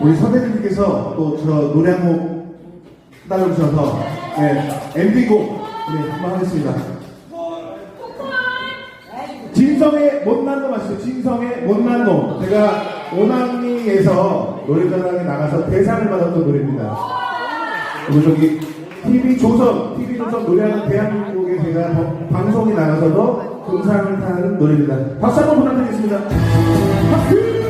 우리 선배님께서 또 저 노래 한곡 따라주셔서 네, MD곡 우리 한번 하겠습니다. 진성의 못난 놈 아시죠? 진성의 못난 놈. 제가 오남리에서 노래자랑에 나가서 대상을 받았던 노래입니다. 그리고 저기 TV 조선, TV 조선 노래하는 대한민국에 제가 더- 방송이 나가서도 금상을 타는 노래입니다. 박수 한번 부탁드리겠습니다. 박수!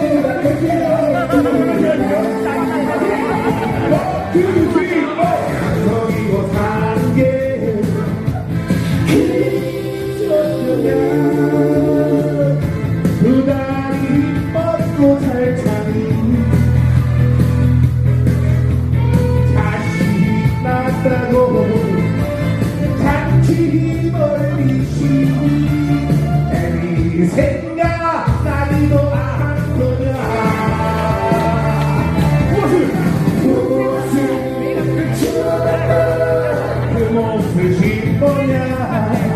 같이 멀리시 애미 생각 나지도 않더냐 무엇을 무엇을 그 몫을 싶어냐 그러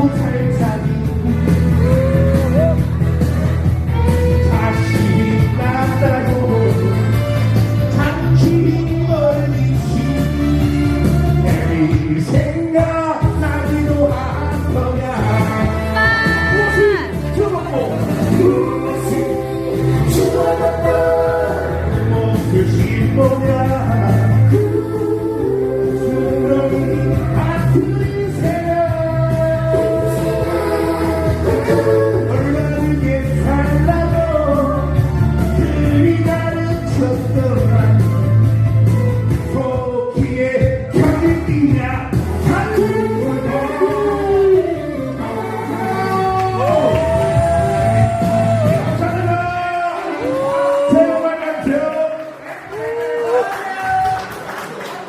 두 다리 뻗고 살